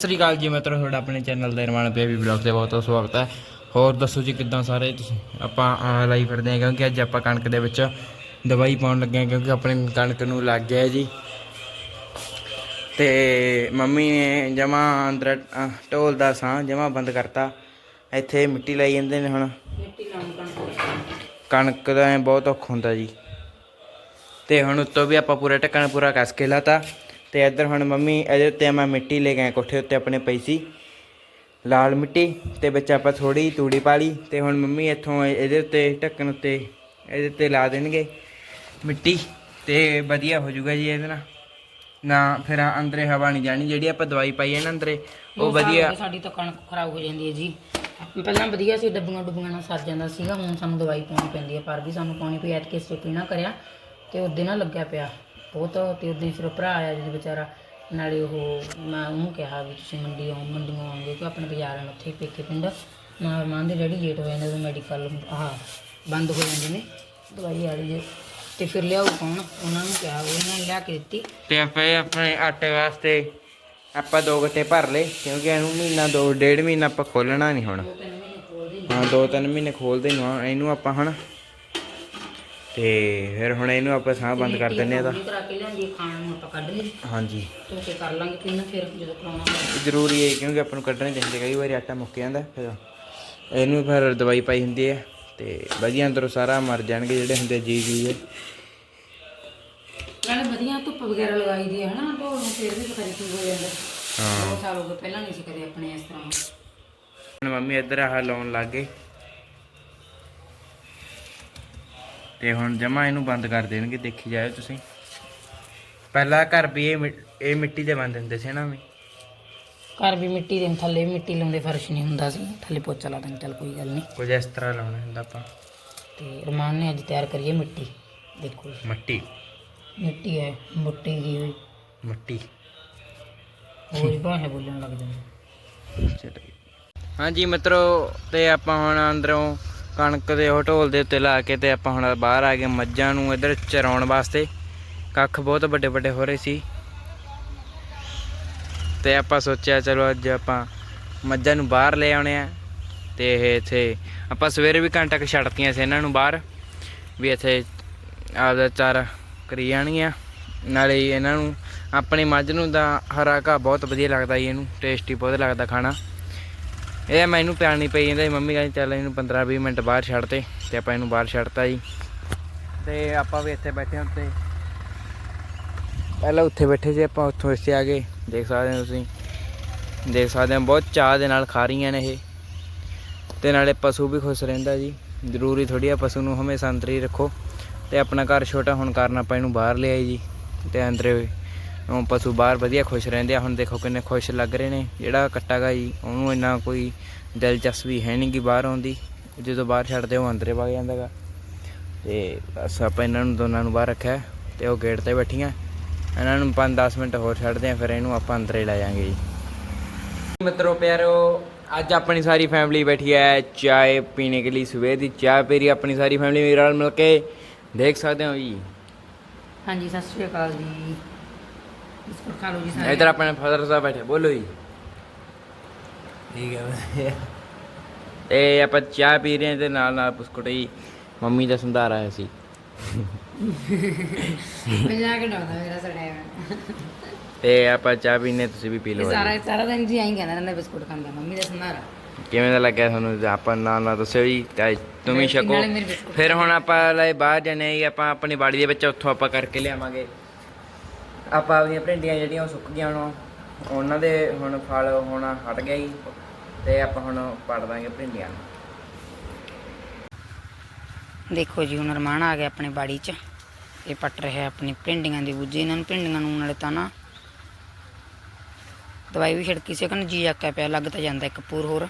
ਸਤਿ ਸ੍ਰੀ ਅਕਾਲ ਜੀ ਮਿੱਤਰੋ ਤੁਹਾਡਾ ਆਪਣੇ ਚੈਨਲ ਦੇ ਨਿਰਮਾਣ ਬੇਬੀ ਬਲੌਗ ਤੇ ਬਹੁਤ ਬਹੁਤ ਸਵਾਗਤ ਹੈ। ਹੋਰ ਦੱਸੋ ਜੀ ਕਿੱਦਾਂ ਸਾਰੇ ਤੁਸੀਂ? ਆਪਾਂ ਆ ਲਾਈ ਫਿਰਦੇ ਹਾਂ ਕਿਉਂਕਿ ਅੱਜ ਆਪਾਂ ਕਣਕ ਦੇ ਵਿੱਚ ਦਵਾਈ ਪਾਉਣ ਲੱਗੇ ਹਾਂ ਕਿਉਂਕਿ ਆਪਣੀ ਕਣਕ ਨੂੰ ਲੱਗ ਗਿਆ ਜੀ। ਤੇ ਮੰਮੀ ਨੇ ਜਮਾ ਅੰਦਰ ਢੋਲ ਦਾ ਸਾਹ ਜਮਾ ਬੰਦ ਕਰਤਾ। ਇੱਥੇ ਮਿੱਟੀ ਲਾਈ ਜਾਂਦੇ ਨੇ ਹੁਣ। ਕਣਕ ਦਾ ਐਂ ਬਹੁਤ ਔਖ ਹੁੰਦਾ ਜੀ। ਤੇ ਹੁਣ ਉੱਤੋਂ ਵੀ ਆਪਾਂ ਪੂਰਾ ਢੱਕਣ ਪੂਰਾ ਕੱਸ ਕੇ ਲਾਤਾ। ਤੇ ਇੱਧਰ ਹੁਣ ਮੰਮੀ ਇਹਦੇ ਉੱਤੇ ਮੈਂ ਮਿੱਟੀ ਲੈ ਕੇ ਆਇਆ ਕੋਠੇ ਉੱਤੇ ਆਪਣੇ ਪਈ ਸੀ। ਲਾਲ ਮਿੱਟੀ ਤੇ ਵਿੱਚ ਆਪਾਂ ਥੋੜੀ ਤੂੜੀ ਪਾ ਲਈ ਤੇ ਹੁਣ ਮੰਮੀ ਇੱਥੋਂ ਇਹ- ਇਹਦੇ ਉੱਤੇ ਢੱਕਣ ਉੱਤੇ ਇਹਦੇ ਉੱਤੇ ਲਾ ਦੇਣਗੇ ਮਿੱਟੀ ਤੇ ਵਧੀਆ ਹੋ ਜਾਊਗਾ ਜੀ ਇਹਦੇ ਨਾਲ। ਨਾ ਫਿਰ ਅੰਦਰੇ ਹਵਾ ਨਹੀਂ ਜਾਣੀ ਜਿਹੜੀ ਆਪਾਂ ਦਵਾਈ ਪਾਈ ਹੈ ਨਾ ਅੰਦਰੇ ਉਹ ਵਧੀਆ। ਸਾਡੀ ਤਾਂ ਕਣਕ ਖਰਾਬ ਹੋ ਜਾਂਦੀ ਹੈ ਜੀ। ਪਹਿਲਾਂ ਵਧੀਆ ਸੀ ਡੱਬੀਆਂ ਡੁੱਬੀਆਂ ਨਾਲ ਸਰ ਜਾਂਦਾ ਸੀਗਾ ਹੁਣ ਸਾਨੂੰ ਦਵਾਈ ਪਾਉਣੀ ਪੈਂਦੀ ਹੈ ਪਰ ਵੀ ਸਾਨੂੰ ਪਾਉਣੀ ਪਈ ਐਤਕੇ ਸਟਿਪੀ ਨਾ ਕਰਿਆ ਤੇ ਉਹਦੇ ਨਾਲ ਲੱਗਿਆ ਪਿਆ। ਬਹੁਤ ਤੇ ਉਹਦੇ ਫਿਰ ਭਰਾ ਆਇਆ ਜੀ ਵਿਚਾਰਾ ਨਾਲੇ ਉਹ ਮੈਂ ਉਹਨੂੰ ਕਿਹਾ ਵੀ ਤੁਸੀਂ ਮੰਡੀ ਆਓ ਮੰਡੀੋਂ ਆਉਂਗੇ ਕਿ ਆਪਣੇ ਬਾਜ਼ਾਰ ਨੂੰ ਉੱਥੇ ਪੇਕੇ ਪਿੰਡ ਨਾ ਮਾਂ ਦੇ ਡੈਡੀ ਲੇਟ ਹੋ ਜਾਂਦੇ ਉਹ ਮੈਡੀਕਲ ਆਹ ਬੰਦ ਹੋ ਜਾਂਦੇ ਨੇ ਦਵਾਈ ਰਹੀ ਹੈ ਤੇ ਫਿਰ ਲਿਆਓ ਕੌਣ? ਉਹਨਾਂ ਨੂੰ ਕਿਹਾ ਉਹਨਾਂ ਨੇ ਲਿਆ ਕੇ ਦਿੱਤੀ। ਤੇ ਆਪਾਂ ਆਪਣੇ ਆਟੇ ਵਾਸਤੇ ਆਪਾਂ ਦੋ ਗੱਟੇ ਭਰ ਲਏ ਕਿਉਂਕਿ ਇਹਨੂੰ ਮਹੀਨਾ ਦੋ ਡੇਢ ਮਹੀਨਾ ਆਪਾਂ ਖੋਲਣਾ ਨਹੀਂ ਹੁਣ। ਹਾਂ ਦੋ ਤਿੰਨ ਮਹੀਨੇ ਖੋਲਦੇ ਨੂੰ ਇਹਨੂੰ ਆਪਾਂ ਹੁਣ ਤੇ ਫਿਰ ਹੁਣ ਇਹਨੂੰ ਆਪਾਂ ਸਾਹ ਬੰਦ ਕਰ ਦਿੰਨੇ ਆ ਤਾਂ। ਇਹ ਕਰਾ ਕੇ ਲਿਆਂਦੀ ਹੈ, ਖਾਣ ਨੂੰ ਆਪਾਂ ਕੱਢ ਲਈ। ਹਾਂਜੀ। ਧੋ ਕੇ ਕਰ ਲਾਂਗੇ ਕਿੰਨਾ ਫਿਰ ਜਦੋਂ ਕਰਾਉਣਾ ਹੋਵੇ ਜ਼ਰੂਰੀ ਹੈ ਕਿਉਂਕਿ ਆਪਾਂ ਨੂੰ ਕੱਢਣੇ ਚਾਹੀਦੇ ਕਈ ਵਾਰੀ ਆਟਾ ਮੁੱਕ ਜਾਂਦਾ ਫਿਰ। ਇਹਨੂੰ ਫਿਰ ਦਵਾਈ ਪਾਈ ਹੁੰਦੀ ਹੈ ਤੇ ਵਧੀਆ ਅੰਦਰੋਂ ਸਾਰਾ ਮਰ ਜਾਣਗੇ ਜਿਹੜੇ ਹੁੰਦੇ ਜੀ ਜੀ ਨਾਲੇ ਵਧੀਆ ਧੁੱਪ ਵਗੈਰਾ ਲਗਾਈ ਦੀ ਹੈ ਹਨਾ ਢੋਲ ਨੂੰ ਫਿਰ ਵੀ ਪਤਾ ਨਹੀਂ ਕੀ ਹੋ ਜਾਂਦਾ। ਹਾਂ। ਬਹੁਤ ਸਾਲ ਹੋ ਗਏ ਪਹਿਲਾਂ ਨਹੀਂ ਸੀ ਕਦੇ ਆਪਣੇ ਇਸ ਤਰ੍ਹਾਂ। ਮੰਮੀ ਇੱਧਰ ਆਹ ਲਾਉਣ ਲੱਗ ਗਏ ਤੇ ਹੁਣ ਜਮਾ ਇਹਨੂੰ ਬੰਦ ਕਰ ਦੇਣਗੇ ਦੇਖੀ ਜਾਇਓ ਤੁਸੀਂ। ਪਹਿਲਾਂ ਘਰ ਵੀ ਇਹ ਮਿ- ਇਹ ਮਿੱਟੀ ਦੇ ਬੰਦ ਹੁੰਦੇ ਸੀ ਨਾ ਵੀ। ਘਰ ਵੀ ਮਿੱਟੀ ਦੇ ਥੱਲੇ ਵੀ ਮਿੱਟੀ ਲਾਉਂਦੇ ਫਰਸ਼ ਨਹੀਂ ਹੁੰਦਾ ਸੀ। ਥੱਲੇ ਪੋਚਾ ਲਾ ਦਿੰਦੇ ਚੱਲ ਕੋਈ ਗੱਲ ਨਹੀਂ। ਕੁਝ ਇਸ ਤਰ੍ਹਾਂ ਲਾਉਣਾ ਹੁੰਦਾ ਆਪਾਂ। ਤੇ ਰਮਾਨ ਨੇ ਅੱਜ ਤਿਆਰ ਕਰੀਏ ਮਿੱਟੀ। ਦੇਖੋ ਜੀ, ਮਿੱਟੀ? ਮਿੱਟੀ ਹੈ ਮੁੱਟੀ ਦੀ ਹੋਈ। ਮਿੱਟੀ। ਹੋਰ ਹੀ ਭਾਸ਼ਾ ਬੋਲਣ ਲੱਗ ਜਾਂਦੇ। ਚਲੋ। ਹਾਂਜੀ ਮਿੱਤਰੋ ਤੇ ਆਪਾਂ ਹੁਣ ਅੰਦਰੋਂ ਕਣਕ ਦੇ ਉਹ ਢੋਲ ਦੇ ਉੱਤੇ ਲਾ ਕੇ ਤੇ ਆਪਾਂ ਹੁਣ ਬਾਹਰ ਆ ਗਏ ਮੱਝਾਂ ਨੂੰ ਇੱਧਰ ਚਰਾਉਣ ਵਾਸਤੇ। ਕੱਖ ਬਹੁਤ ਵੱਡੇ ਵੱਡੇ ਹੋ ਰਹੇ ਸੀ। ਤੇ ਆਪਾਂ ਸੋਚਿਆ ਚਲੋ ਅੱਜ ਆਪਾਂ ਮੱਝਾਂ ਨੂੰ ਬਾਹਰ ਲੈ ਆਉਣੇ ਆ। ਤੇ ਇਹ ਇੱਥੇ ਆਪਾਂ ਸਵੇਰੇ ਵੀ ਘੰਟਾ ਕੁ ਛੱਡਤੀਆਂ ਸੀ ਇਹਨਾਂ ਨੂੰ ਬਾਹਰ। ਵੀ ਇੱਥੇ ਆਪਦਾ ਚਾਰਾ ਕਰੀ ਜਾਣਗੀਆਂ। ਨਾਲੇ ਇਹਨਾਂ ਨੂੰ, ਆਪਣੀ ਮੱਝ ਨੂੰ ਤਾਂ ਹਰਾ ਘਾਹ ਬਹੁਤ ਵਧੀਆ ਲੱਗਦਾ ਜੀ ਇਹਨੂੰ ਟੇਸਟੀ ਬਹੁਤ ਲੱਗਦਾ ਖਾਣਾ। ਇਹ ਮੈਨੂੰ ਪਿਆਣੀ ਪਈ ਜਾਂਦਾ ਸੀ ਮੰਮੀ ਕਹਿੰਦੀ ਚੱਲ ਇਹਨੂੰ 15 20 ਮਿੰਟ ਬਾਹਰ ਛੱਡ ਤੇ ਤੇ ਆਪਾਂ ਇਹਨੂੰ ਬਾਹਰ ਛੱਡਤਾ ਜੀ। ਤੇ ਆਪਾਂ ਵੀ ਇੱਥੇ ਬੈਠੇ ਹਾਂ ਉੱਤੇ। ਪਹਿਲਾਂ ਉੱਥੇ ਬੈਠੇ ਸੀ ਆਪਾਂ, ਉੱਥੋਂ ਇੱਥੇ ਆ ਗਏ। ਦੇਖ ਸਕਦੇ ਹੋ ਤੁਸੀਂ। ਦੇਖ ਸਕਦੇ ਹੋ ਬਹੁਤ ਚਾਹ ਦੇ ਨਾਲ ਖਾ ਰਹੀਆਂ ਨੇ ਇਹ। ਤੇ ਨਾਲੇ ਪਸ਼ੂ ਵੀ ਖੁਸ਼ ਰਹਿੰਦਾ ਜੀ। ਜ਼ਰੂਰੀ ਥੋੜੀ ਆ ਪਸ਼ੂ ਨੂੰ ਹਮੇਸ਼ਾ ਅੰਦਰ ਹੀ ਰੱਖੋ। ਤੇ ਆਪਣਾ ਘਰ ਛੋਟਾ ਹੋਣ ਕਾਰਨ ਆਪਾਂ ਇਹਨੂੰ ਬਾਹਰ ਲਿਆਏ ਜੀ। ਤੇ ਅੰਦਰ ਉਹ ਉਹ ਪਸ਼ੂ ਬਾਹਰ ਵਧੀਆ ਖੁਸ਼ ਰਹਿੰਦੇ ਆ, ਹੁਣ ਦੇਖੋ ਕਿੰਨੇ ਖੁਸ਼ ਲੱਗ ਰਹੇ ਨੇ। ਜਿਹੜਾ ਕੱਟਾ ਗਾ ਜੀ ਉਹਨੂੰ ਇੰਨਾ ਕੋਈ ਦਿਲਚਸਪੀ ਹੈ ਨਹੀਂ ਕਿ ਬਾਹਰ ਆਉਂਦੀ ਜਦੋਂ ਬਾਹਰ ਛੱਡਦੇ ਉਹ ਅੰਦਰੇ ਵਗ ਜਾਂਦਾ ਗਾ। ਤੇ ਬਸ ਆਪਾਂ ਇਹਨਾਂ ਨੂੰ ਦੋਨਾਂ ਨੂੰ ਬਾਹਰ ਰੱਖਿਆ ਤੇ ਉਹ ਗੇਟ ਤੇ ਬੈਠੀਆਂ। ਇਹਨਾਂ ਨੂੰ 5-10 ਮਿੰਟ ਹੋਰ ਛੱਡਦੇ ਆ, ਫਿਰ ਇਹਨੂੰ ਆਪਾਂ ਅੰਦਰੇ ਲੈ ਜਾਾਂਗੇ ਜੀ। ਮਿੱਤਰੋ, ਪਿਆਰੋ, ਅੱਜ ਆਪਣੀ ਸਾਰੀ ਫੈਮਿਲੀ ਬੈਠੀ ਹੈ ਚਾਏ ਪੀਣੇ ਕੇ ਲਈ ਸਵੇਰ ਦੀ। ਚਾਹ ਪੀਰੀ ਆਪਣੀ ਸਾਰੀ ਫੈਮਿਲੀ ਮੇਰੇ ਨਾਲ ਮਿਲ ਕੇ। ਦੇਖ ਸਕਦੇ ਹੋ ਜੀ? ਹਾਂਜੀ, ਸਤਿ ਸ਼੍ਰੀ ਅਕਾਲ ਜੀ। ਬਿਸਕੁਟ ਖਾ ਲਓ ਜੀ ਸਾਰੇ ਇਧਰ ਆਪਣੇ ਫਾਦਰ ਸਾਹਿਬ ਬੈਠੇ ਬੋਲੋ ਜੀ ਠੀਕ ਹੈ ਤੇ ਆਪਾਂ ਚਾਹ ਪੀ ਰਹੇ ਹਾਂ ਤੇ ਨਾਲ ਨਾਲ ਬਿਸਕੁਟ ਜੀ ਮੰਮੀ ਦਾ ਸੰਧਾਰ ਆਇਆ ਸੀ ਮਜ਼ਾਕ ਡਾਉਂਦਾ ਮੇਰਾ ਸੜਿਆ ਹੋਇਆ। ਤੇ ਆਪਾਂ ਚਾਹ ਪੀਨੇ ਤੁਸੀਂ ਵੀ ਪੀ ਇਹ ਲਓ ਸਾਰਾ ਜੀ। ਸਾਰਾ ਦਿਨ ਜੀ ਆਈ ਕਹਿੰਦਾ ਰਹਿੰਦਾ ਬਿਸਕੁਟ ਖਾਂਦਾ ਮੰਮੀ ਦਾ ਸੰਧਾਰਾ ਕਿਵੇਂ ਦਾ ਲੱਗਿਆ ਤੁਹਾਨੂੰ ਆਪਾਂ ਨਾਲ ਨਾਲ ਦੱਸਿਓ ਜੀ ਤੇ ਤੁਮ ਹੀ ਨਾਲੇ ਛਕੋ ਮੇਰੇ ਬਿਸਕੁਟ ਫਿਰ ਹੁਣ ਆਪਾਂ ਲੈ ਬਾਹਰ ਜਾਣੇ ਜੀ ਆਪਾਂ ਆਪਣੀ ਬਾੜੀ ਦੇ ਵਿੱਚ ਉੱਥੋਂ ਆਪਾਂ ਕਰਕੇ ਲਿਆਵਾਂਗੇ ਆਪਾਂ ਆਪਣੀਆਂ ਭਿੰਡੀਆਂ ਜਿਹੜੀਆਂ ਉਹ ਸੁੱਕ ਗਈਆਂ ਹੁਣ, ਉਹਨਾਂ ਦੇ ਹੁਣ ਫਲ ਹੋਣਾ ਹਟ ਗਿਆ ਜੀ, ਤੇ ਆਪਾਂ ਹੁਣ ਪੜ ਦਾਂਗੇ ਭਿੰਡੀਆਂ ਨੂੰ। ਦੇਖੋ ਜੀ, ਹੁਣ ਰਮਾਨ ਆ ਗਿਆ ਆਪਣੇ ਬਾੜੀ 'ਚ, ਇਹ ਪੱਟ ਰਿਹਾ ਆਪਣੀ ਭਿੰਡੀਆਂ ਦੀ ਬੂਝੀ। ਇਹਨਾਂ ਨੂੰ ਭਿੰਡੀਆਂ ਨੂੰ ਨਾਲੇ ਤਾਂ ਨਾ ਦਵਾਈ ਵੀ ਛਿੜਕੀ ਸੀ, ਕਹਿੰਦਾ ਜੀ ਆਕਿਆ ਪਿਆ, ਲੱਗ ਤਾਂ ਜਾਂਦਾ ਇੱਕ ਪੂਰ ਹੋਰ।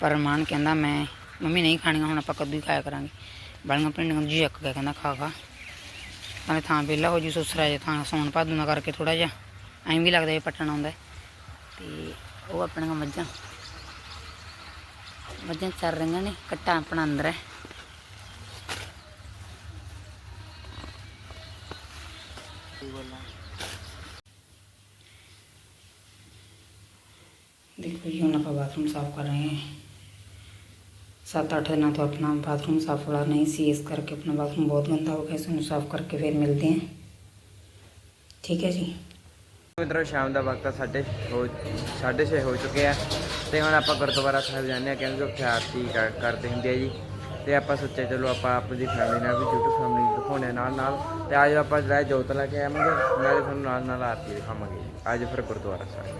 ਪਰ ਰਮਾਨ ਕਹਿੰਦਾ, ਮੈਂ ਮੰਮੀ ਨਹੀਂ ਖਾਣੀਆਂ, ਹੁਣ ਆਪਾਂ ਕਦੋਂ ਹੀ ਖਾਇਆ ਕਰਾਂਗੇ। ਬਾਲੀਆਂ ਭਿੰਡੀਆਂ ਨੂੰ ਜੀ ਅੱਕ ਗਿਆ, ਕਹਿੰਦਾ ਖਾ ਖਾ। ਨਾਲੇ ਥਾਂ ਵਿਹਲਾ ਹੋ ਜੂ, ਸੁਸਰਾ ਜੇ ਥਾਂ ਸੌਣ ਭਾਦੂ ਦਾ ਕਰਕੇ ਥੋੜਾ ਜਿਹਾ। ਐਂ ਵੀ ਲੱਗਦਾ ਇਹ ਪੱਟਣ ਆਉਂਦਾ ਹੈ। ਤੇ ਉਹ ਆਪਣੀਆਂ ਮੱਝਾਂ ਮੱਝਾਂ ਚੱਲ ਰਹੀਆਂ ਨੇ, ਕੱਟਾ ਆਪਣਾ ਅੰਦਰ ਹੈ। ਦੇਖੋ ਜੀ, ਹੁਣ ਆਪਾਂ ਬਾਥਰੂਮ ਸਾਫ਼ ਕਰ ਰਹੇ ਹਾਂ। ਸੱਤ ਅੱਠ ਦਿਨਾਂ ਤੋਂ ਆਪਣਾ ਬਾਥਰੂਮ ਸਾਫ਼ ਵਾਲਾ ਨਹੀਂ ਸੀ ਇਸ ਕਰਕੇ ਆਪਣਾ ਬਾਥਰੂਮ ਬਹੁਤ ਗੰਦਾ ਹੋ ਗਿਆ ਇਸ ਸਾਫ਼ ਕਰਕੇ ਫਿਰ ਮਿਲਦੇ ਹਾਂ। ਠੀਕ ਹੈ ਜੀ। ਮਿੱਤਰੋ ਸ਼ਾਮ ਦਾ ਵਕਤ ਆ, ਸਾਢੇ ਹੋ ਸਾਢੇ ਛੇ ਹੋ ਚੁੱਕੇ ਆ। ਤੇ ਹੁਣ ਆਪਾਂ ਗੁਰਦੁਆਰਾ ਸਾਹਿਬ ਜਾਂਦੇ ਆ ਕਿਉਂਕਿ ਉੱਥੇ ਆਰਤੀ ਕਰ- ਕਰਦੇ ਹੁੰਦੇ ਆ ਜੀ। ਤੇ ਆਪਾਂ ਸੋਚਿਆ ਚਲੋ ਆਪਾਂ ਆਪਣੀ ਫੈਮਿਲੀ ਨਾਲ ਵੀ YouTube ਫੈਮਿਲੀ ਦਿਖਾਉਣੇ ਨਾਲ ਨਾਲ। ਤੇ ਅੱਜ ਆਪਾਂ ਜਿਹੜਾ ਜੋਤ ਲੈ ਕੇ ਆਵਾਂਗੇ ਨਾਲੇ ਤੁਹਾਨੂੰ ਨਾਲ ਨਾਲ ਆਰਤੀ ਦਿਖਾਵਾਂਗੇ ਜੀ। ਅੱਜ ਫਿਰ ਗੁਰਦੁਆਰਾ ਸਾਹਿਬ।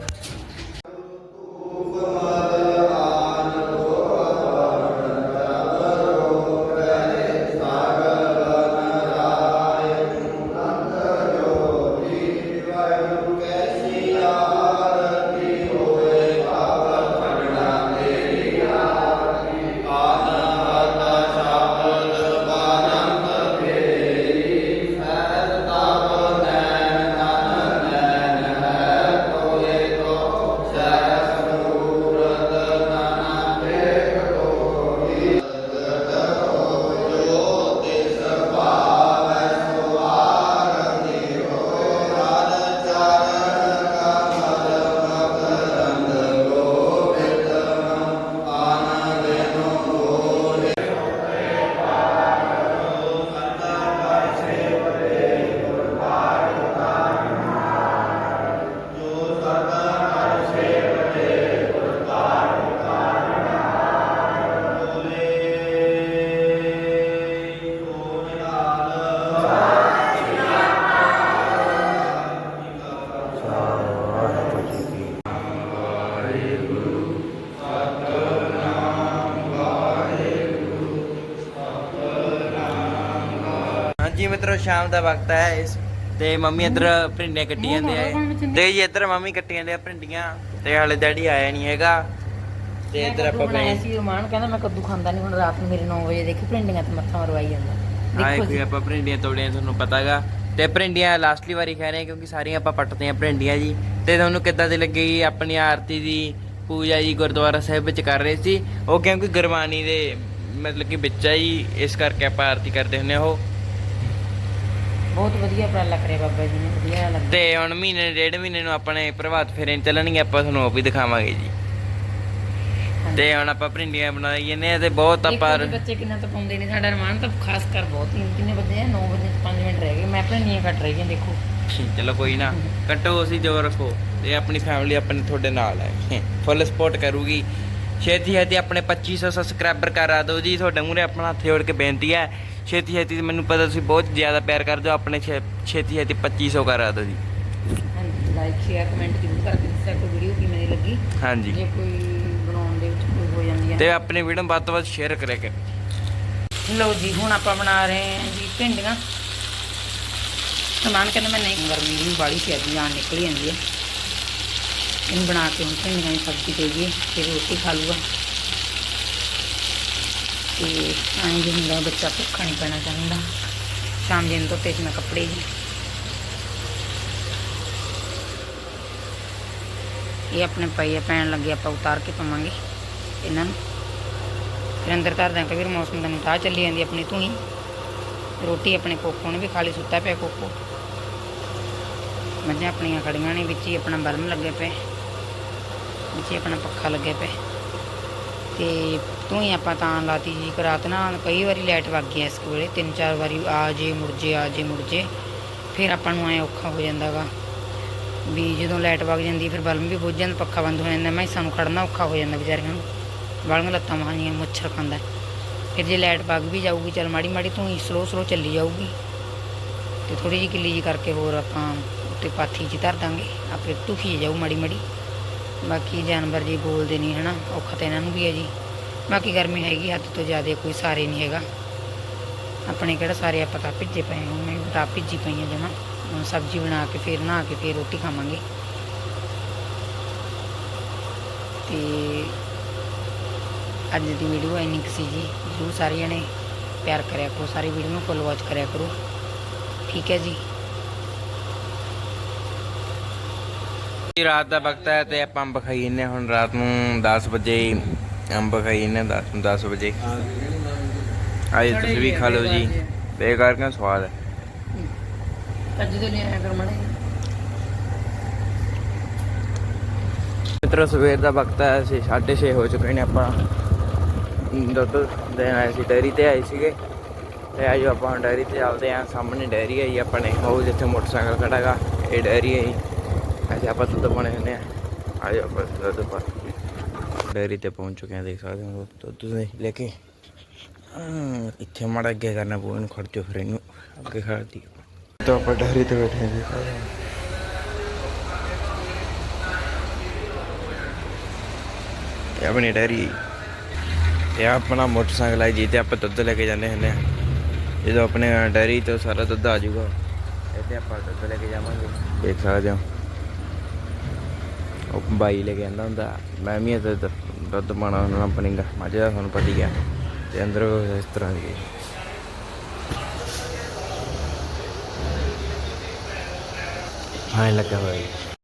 ਹਾਂਜੀ ਮਿੱਤਰੋ ਸ਼ਾਮ ਦਾ ਵਕਤ ਹੈ ਇਸ ਤੇ ਮੰਮੀ ਇੱਧਰ ਭਿੰਡੀਆਂ ਕੱਟੀ ਜਾਂਦੇ ਆ ਤੇ ਜੀ ਇੱਧਰ ਮੰਮੀ ਕੱਟੀ ਜਾਂਦੇ ਆ ਭਿੰਡੀਆਂ ਤੇ ਹਾਲੇ ਡੈਡੀ ਆਇਆ ਨਹੀਂ ਹੈਗਾ। ਤੇ ਇੱਧਰ ਆਪਾਂ ਪਏ। ਸੀ ਰਮਾਨ ਕਹਿੰਦਾ ਮੈਂ ਕੱਦੂ ਖਾਂਦਾ ਨਹੀਂ ਹੁਣ ਰਾਤ ਨੂੰ ਮੇਰੇ 9 ਵਜੇ ਦੇਖੀ ਭਿੰਡੀਆਂ ਤੇ ਮੱਥਾ ਮਰਵਾਈ ਜਾਂਦਾ। ਦੇਖੋ ਕੋਈ ਜੀ। ਆਪਾਂ ਭਿੰਡੀਆਂ ਤੋੜੀਆਂ ਤੁਹਾਨੂੰ ਪਤਾਗਾ। ਤੇ ਭਿੰਡੀਆਂ ਲਾਸਟਲੀ ਵਾਰੀ ਖਾ ਰਹੇ ਹਾਂ ਕਿਉਂਕਿ ਸਾਰੀਆਂ ਆਪਾਂ ਪੱਟਦੇ ਆ ਭਿੰਡੀਆਂ ਜੀ। ਤੇ ਤੁਹਾਨੂੰ ਕਿੱਦਾਂ ਦੀ ਲੱਗੀ ਆਪਣੀ ਆਰਤੀ ਦੀ ਪੂਜਾ ਜੀ ਗੁਰਦੁਆਰਾ ਸਾਹਿਬ ਵਿੱਚ ਕਰ ਰਹੇ ਸੀ? ਉਹ ਕਿਉਂਕਿ ਗੁਰਬਾਣੀ ਦੇ ਮਤਲਬ ਕਿ ਵਿੱਚ ਆ ਜੀ ਇਸ ਕਰਕੇ ਆਪਾਂ ਆਰਤੀ ਕਰਦੇ ਹੁੰਦੇ ਆ ਉਹ। ਬਹੁਤ ਵਧੀਆ ਉਪਰਾਲਾ ਕਰਿਆ ਬਾਬਾ ਜੀ ਨੇ ਵਧੀਆ ਲੱਗਦਾ ਤੇ ਹੁਣ ਮਹੀਨੇ ਡੇਢ ਮਹੀਨੇ ਨੂੰ ਆਪਣੇ ਪ੍ਰਭਾਤ ਫੇਰੇ ਚੱਲਣਗੇ ਆਪਾਂ ਤੁਹਾਨੂੰ ਉਹ ਵੀ ਦਿਖਾਵਾਂਗੇ ਜੀ। ਤੇ ਹੁਣ ਆਪਾਂ ਭਿੰਡੀਆਂ ਬਣਾਈ ਜਾਂਦੇ ਆ ਤੇ ਬਹੁਤ ਆਪਾਂ ਬੱਚੇ ਕਿੰਨਾ ਤਾਂ ਪਾਉਂਦੇ ਨੇ ਸਾਡਾ ਰਮਾਨ ਤਾਂ ਖਾਸ ਕਰ ਬਹੁਤ ਹੀ ਕਿੰਨੇ ਵਜੇ ਆ 9 ਵਜੇ 5 ਮਿੰਟ ਰਹਿ ਗਏ ਮੈਂ ਭਿੰਡੀਆਂ ਕੱਟ ਰਹੀ ਹਾਂ ਦੇਖੋ। ਚਲੋ ਕੋਈ ਨਾ ਕੱਟੋ ਅਸੀਂ ਜੋ ਰੱਖੋ ਤੇ ਆਪਣੀ ਫੈਮਿਲੀ ਆਪਣੇ ਤੁਹਾਡੇ ਨਾਲ ਹੈ। ਫੁੱਲ ਸਪੋਰਟ ਕਰੂਗੀ। ਛੇਤੀ ਛੇਤੀ ਆਪਣੇ 2500 ਸਬਸਕ੍ਰਾਈਬਰ ਕਰਾ ਦਿਓ ਜੀ ਤੁਹਾਡੇ ਮੂਹਰੇ ਆਪਣਾ ਹੱਥ ਜੋੜ ਕੇ ਬੇਨਤੀ ਹੈ ਛੇਤੀ ਛੇਤੀ ਮੈਨੂੰ ਪਤਾ ਤੁਸੀਂ ਬਹੁਤ ਜ਼ਿਆਦਾ ਪਿਆਰ ਕਰਦੇ ਹੋ ਆਪਣੇ ਛੇ- ਛੇਤੀ ਛੇਤੀ 2500 ਕਰਾ ਦਿਓ ਜੀ। ਹਾਂਜੀ ਲਾਈਕ ਸ਼ੇਅਰ ਕਮੈਂਟ ਜ਼ਰੂਰ ਕਰਕੇ ਦੱਸਿਆ ਕੋਈ ਵੀਡੀਓ ਕਿਵੇਂ ਦੀ ਲੱਗੀ ਹਾਂਜੀ। ਜੇ ਕੋਈ ਬਣਾਉਣ ਦੇ ਵਿੱਚ ਕੋਈ ਹੋ ਜਾਂਦੀ ਹੈ। ਤੇ ਆਪਣੀ ਵੀਡੀਓ ਵੱਧ ਤੋਂ ਵੱਧ ਸ਼ੇਅਰ ਕਰਿਆ ਕਰ। ਲਓ ਜੀ ਹੁਣ ਆਪਾਂ ਬਣਾ ਰਹੇ ਹਾਂ ਜੀ ਭਿੰਡੀਆਂ। ਸਮਾਨ ਕਹਿੰਦਾ ਮੈਂ ਨਹੀਂ ਗਰਮੀ ਦੀ ਬਾੜੀ ਸੀ ਅੱਜ ਜਾਨ ਨਿਕਲ ਜਾਂਦੀ ਹੈ। ਇਹਨੂੰ ਬਣਾ ਕੇ ਹੁਣ ਭਿੰਡੀਆਂ ਦੀ ਸਬਜ਼ੀ ਦੇਈਏ ਫਿਰ ਰੋਟੀ ਖਾ ਲੂਗਾ ਤੇ ਐਂ ਜੀ ਹੁੰਦਾ ਬੱਚਾ ਭੁੱਖਾ ਨਹੀਂ ਪੈਣਾ ਚਾਹੀਦਾ। ਸ਼ਾਮ ਦੇ ਨੂੰ ਧੁੱਪੇ 'ਚ ਮੈਂ ਕੱਪੜੇ ਜੀ ਇਹ ਆਪਣੇ ਪਈ ਪੈਣ ਲੱਗੇ ਆਪਾਂ ਉਤਾਰ ਕੇ ਪਾਵਾਂਗੇ ਇਹਨਾਂ ਨੂੰ। ਫਿਰ ਅੰਦਰ ਧਰ ਦਾਂ ਕਈ ਵਾਰ ਮੌਸਮ ਦਾ ਨਿਤਾਹ ਚੱਲੀ ਜਾਂਦੀ ਆਪਣੀ ਧੂਣੀ। ਰੋਟੀ ਆਪਣੇ ਕੋਕੋ ਨੇ ਵੀ ਖਾਲੀ ਸੁੱਤਾ ਪਿਆ ਕੋਕੋ। ਮੱਝਾਂ ਆਪਣੀਆਂ ਖੜੀਆਂ ਨੇ, ਵਿੱਚ ਹੀ ਆਪਣਾ ਬਲਮ ਲੱਗੇ ਪਏ ਵਿੱਚ ਹੀ ਆਪਣਾ ਪੱਖਾ ਲੱਗੇ ਪਏ ਤੇ ਤੂੰ ਹੀ ਆਪਾਂ ਤਾਂ ਲਾਤੀ ਜੀ ਕਿ ਰਾਤ ਨਾ ਕਈ ਵਾਰੀ ਲਾਈਟ ਵਗ ਗਈ ਇਸ ਵੇਲੇ, ਤਿੰਨ ਚਾਰ ਵਾਰੀ ਆ ਜੇ, ਮੁੜ ਜੇ, ਆ ਜੇ, ਮੁੜ ਜੇ, ਫਿਰ ਆਪਾਂ ਨੂੰ ਐ ਔਖਾ ਹੋ ਜਾਂਦਾਗਾ ਵੀ ਜਦੋਂ ਲਾਈਟ ਵਗ ਜਾਂਦੀ, ਫਿਰ ਬਲਮ ਵੀ ਬੁੱਝ ਜਾਂਦਾ, ਪੱਖਾ ਬੰਦ ਹੋ ਜਾਂਦਾ, ਮੈਂ ਸਾਨੂੰ ਖੜਨਾ ਔਖਾ ਹੋ ਜਾਂਦਾ ਵਿਚਾਰੀਆਂ ਨੂੰ। ਬਲਮ ਲੱਤਾਂ ਮਹਾਂੀਆਂ ਮੱਛਰ ਖਾਂਦਾ। ਫਿਰ ਜੇ ਲਾਈਟ ਵਗ ਵੀ ਜਾਊਗੀ, ਚਲ ਮਾੜੀ ਮਾੜੀ ਤੂੰ ਹੀ ਸਲੋ ਸਲੋ ਚੱਲੀ ਜਾਊਗੀ। ਤੇ ਥੋੜੀ ਜਿਹੀ ਕਿੱਲੀ ਜੀ ਕਰਕੇ ਹੋਰ ਆਪਾਂ ਉੱਤੇ ਪਾਥੀ 'ਚ ਧਰ ਦਾਂਗੇ, ਆਪੇ ਧੁਖੀ ਜਾਊ ਮਾੜੀ ਮਾੜੀ। ਬਾਕੀ ਜਾਨਵਰ ਜੀ ਬੋਲਦੇ ਨਹੀਂ ਹਨਾ? ਔਖਾ ਤਾਂ ਇਹਨਾਂ ਨੂੰ ਵੀ ਹੈ ਜੀ। ਬਾਕੀ ਗਰਮੀ ਹੈਗੀ, ਹੱਦ ਤੋਂ ਜ਼ਿਆਦਾ ਕੋਈ ਸਾਰੇ ਨਹੀਂ ਹੈਗਾ। ਆਪਣੇ ਕਿਹੜਾ ਸਾਰੇ ਆਪਾਂ ਤਾਂ ਭਿੱਜੇ ਪਏ ਹਾਂ, ਮੈਂ ਵੀ ਤਾਂ ਭਿੱਜੀ ਪਈ ਹਾਂ ਜਮਾ। ਹੁਣ ਸਬਜ਼ੀ ਬਣਾ ਕੇ ਫਿਰ ਨਹਾ ਕੇ ਫਿਰ ਰੋਟੀ ਖਾਵਾਂਗੇ। ਤੇ ਅੱਜ ਦੀ ਵੀਡੀਓ ਇੰਨੀ ਕੁ ਸੀ ਜੀ, ਜਰੂਰ ਸਾਰੇ ਜਣੇ ਪਿਆਰ ਕਰਿਆ ਕਰੋ, ਸਾਰੀ ਵੀਡੀਓ ਨੂੰ ਫੁੱਲ ਵਾਚ ਕਰਿਆ ਕਰੋ। ਠੀਕ ਹੈ ਜੀ। ਰਾਤ ਦਾ ਵਕਤ ਹੈ ਤੇ ਆਪਾਂ ਬਖਾਈ ਖਾਈ ਜੰਨੇ ਹੁਣ ਰਾਤ ਨੂੰ 10 ਵਜੇ। ਅੰਬ ਖਾਈ ਜੰਨੇ 10 10 ਵਜੇ। ਆਏ ਤੁਸੀਂ ਵੀ ਖਾ ਲਓ ਜੀ। ਬੇਕਾਰ ਕਾ ਸਵਾਦ ਹੈ। ਅੱਜ ਦੇ ਲਈ ਆਇਆ ਕਰ ਮੜੇ ਮਿੱਤਰੋ ਸਵੇਰ ਦਾ ਵਕਤ ਹੈ ਅਸੀਂ 6:30 ਹੋ ਚੁੱਕੇ ਨੇ ਆਪਾਂ। ਦੁੱਧ ਦੇਣ ਆਏ ਸੀ ਡੈਰੀ ਤੇ ਆਏ ਸੀਗੇ। ਤੇ ਆਜੋ ਆਪਾਂ ਹੁਣ ਡੈਰੀ ਤੇ ਚੱਲਦੇ ਆਂ ਸਾਹਮਣੇ ਡੈਰੀ ਆਈ ਆਪਣੇ ਉਹ ਜਿੱਥੇ ਮੋਟਰਸਾਈਕਲ ਖੜਾ ਗਾ ਇਹ ਡੈਰੀ ਆਈ ਅਸੀਂ ਆਪਾਂ ਦੁੱਧ ਪਾਣੇ ਹੁੰਦੇ ਆ ਆਜੋ ਆਪਾਂ ਦੁੱਧ ਪਾ ਡੈਰੀ ਤੇ ਪਹੁੰਚ ਚੁੱਕੇ ਆ ਦੇਖ ਸਕਦੇ ਹੋ ਤੁਸੀਂ ਲੈ ਕੇ। ਇੱਥੇ ਮਾੜਾ ਅੱਗੇ ਕਰਨਾ ਪਊ ਇਹਨੂੰ ਖੜ ਜੋ ਫਿਰ ਇਹਨੂੰ ਅੱਗੇ ਖੜਦੀ ਤਾਂ ਆਪਾਂ ਡੈਰੀ ਤੇ ਬੈਠੇ ਦੇਖ ਸਕਦੇ ਹੋ। ਇਹ ਆਪਣੀ ਡੈਰੀ। ਇਹ ਆਪਣਾ ਮੋਟਰਸਾਈਕਲ ਹੈ ਜਿਹਤੇ ਆਪਾਂ ਦੁੱਧ ਲੈ ਕੇ ਜਾਂਦੇ ਹੁੰਦੇ ਆ। ਜਦੋਂ ਆਪਣੇ ਡੈਰੀ ਤੋਂ ਸਾਰਾ ਦੁੱਧ ਆ ਜਾਊਗਾ। ਇੱਥੇ ਆਪਾਂ ਦੁੱਧ ਲੈ ਕੇ ਜਾਵਾਂਗੇ। ਦੇਖ ਸਕਦੇ ਹੋ। ਉਹ ਬਾਈ ਲੈ ਕੇ ਆਂਦਾ ਹੁੰਦਾ ਮੈਂ ਵੀ ਇਹ ਦੁੱਧ ਪਾਣਾ ਉਹਨਾਂ ਆਪਣੀ ਗਾ ਮੱਝ ਦਾ ਤੁਹਾਨੂੰ ਪਤਾ